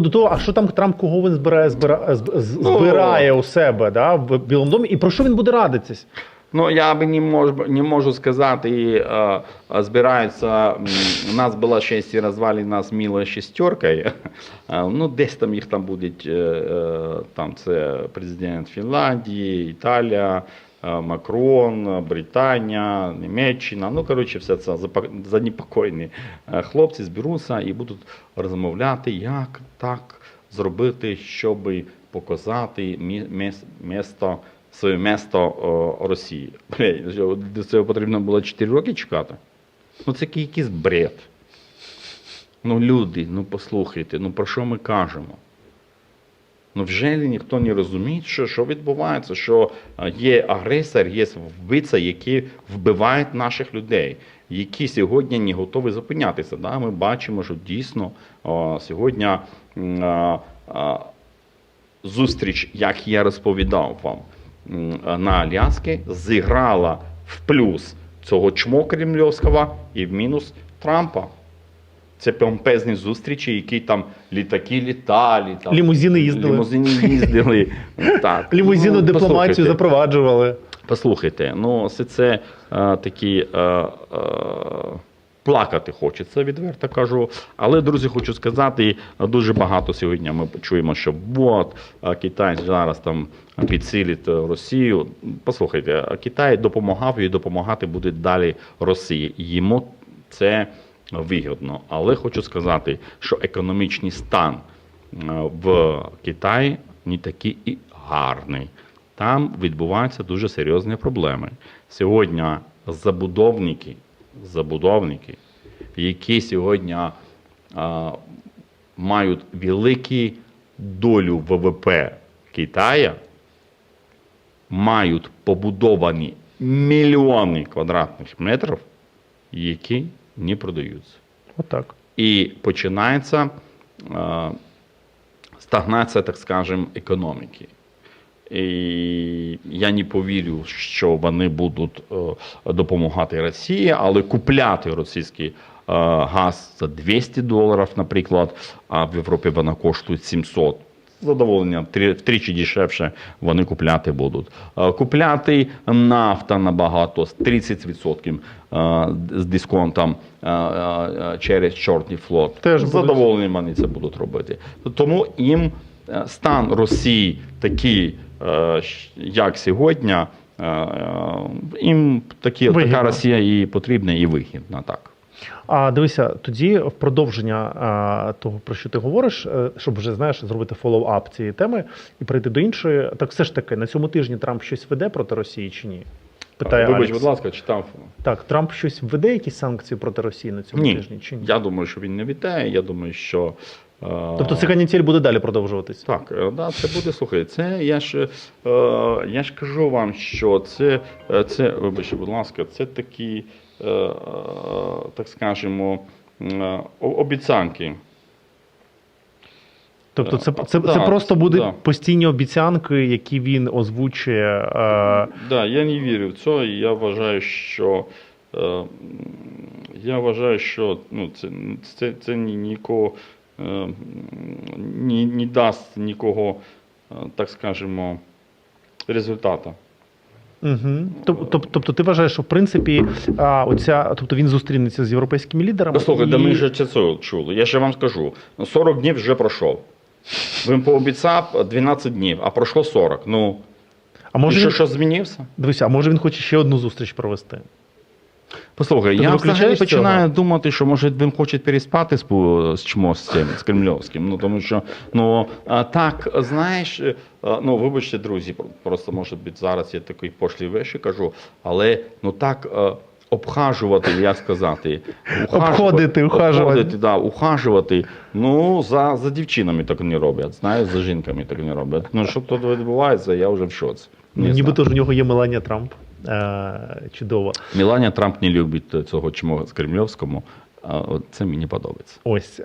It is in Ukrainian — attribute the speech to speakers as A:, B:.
A: До того, а що там Трамп кого він збирає, збирає,
B: Ну,
A: у себе да, в Білому домі, і про що він буде радитись?
B: Ну, я би не можу, не можу сказати, е, е, збираються, у нас була ще ці розвалена з мілою шістеркою, Е, ну, десь там їх там будуть, там це президент Фінляндії, Італія, Макрон, е, Британія, Німеччина, ну, коротше, все це занепокоєні е, хлопці зберуться і будуть розмовляти, як так зробити, щоб показати місто своє місто Росії. Що, До цього потрібно було 4 роки чекати. Ну це якийсь бред. Ну, люди, ну послухайте, ну про що ми кажемо? Ну вже ніхто не розуміє, що, що відбувається, що е, є агресор, є вбивця, які вбивають наших людей, які сьогодні не готові зупинятися. Да? Ми бачимо, що дійсно о, сьогодні а, зустріч, як я розповідав вам на Аляскі, зіграла в плюс цього чмо кремльовського і в мінус Трампа. Це помпезні зустрічі, які там літаки літали, там,
A: Лімузини їздили.
B: лімузини їздили. так.
A: Лімузинну
B: Ну,
A: дипломатію
B: послухайте.
A: запроваджували.
B: Послухайте, ну все це е, такі е, е, плакати хочеться, відверто кажу. Але, друзі, хочу сказати, дуже багато сьогодні ми чуємо, що от Китай зараз там підсилить Росію. Послухайте, Китай допомагав і допомагати буде далі Росії. Йому це вигідно. Але хочу сказати, що економічний стан е, в Китаї не такий і гарний. Там відбуваються дуже серйозні проблеми. Сьогодні забудовники, забудовники, які сьогодні а, мають велику долю ВВП Китая, мають побудовані мільйони квадратних метрів, які не продаються.
A: Отак.
B: І починається е, стагнація, так скажемо, економіки. І я не повірю, що вони будуть е, допомагати Росії, але купляти російський е, газ за 200 доларів, наприклад, а в Європі вона коштує 700. Задоволення три- втричі дешевше вони купляти будуть. Е, Купляти нафта набагато з 30% е, з дисконтом е, через Чорний флот.
A: Теж
B: з
A: будуть.
B: задоволенням вони це будуть робити. Тому їм стан Росії такий, як сьогодні, їм такі, така Росія і потрібна, і вигідна. Так.
A: А дивися, тоді в продовження а, того, про що ти говориш, е, щоб вже знаєш, зробити фоллоу-ап цієї теми і перейти до іншої. Так все ж таки, на цьому тижні Трамп щось веде проти Росії чи ні? Питає
B: Вибач,
A: Алекс.
B: будь ласка, читав.
A: Так, Трамп щось введе якісь санкції проти Росії на цьому
B: Ні,
A: тижні чи ні?
B: я думаю, що він не вітає. Я думаю, що.
A: Тобто ця канітель буде далі продовжуватись?
B: Так, е, да, це буде слухай. Це я ж е, я ж кажу вам, що це, це вибачте, будь ласка, це такі, так скажемо, е, обіцянки.
A: Тобто це, це, це
B: Да,
A: просто будуть
B: да.
A: постійні обіцянки, які він озвучує. Е,
B: Да, я не вірю в це. і Я вважаю, що е, я вважаю, що ну, це, це, це нікого е, не дасть нікого, е, так скажемо, результату.
A: Угу. Тобто, тобто ти вважаєш, що в принципі а, оця, тобто він зустрінеться з європейськими лідерами.
B: Послухай,
A: і...
B: да ми вже це чули. Я ще вам скажу. 40 днів вже пройшов. Він пообіцяв 12 днів, а пройшло 40. Ну,
A: А
B: і
A: може
B: що,
A: він...
B: що змінився?
A: Дивися, а може він хоче ще одну зустріч провести?
B: Послухай,
A: Ти
B: я взагалі починаю думати, що може він хоче переспати з, з чмо з цим, з кремльовським. Ну тому що ну так, знаєш, е, ну вибачте, друзі, просто може бути зараз я такий пошлі вещі кажу, але ну так. е, Обхажувати, як сказати, ухажувати-
A: Обходити, ухажувати.
B: обходити, да, ухажувати. Ну, за, за дівчинами так не роблять, знаєш, за жінками так не роблять. Ну, що тут відбувається, я вже в шоці. Не знаю.
A: Нібито ж у нього є Меланія Трамп. Е, чудово.
B: Міланя Трамп не любить цього чмо з Кремльовському. Це мені подобається.
A: Ось. Е,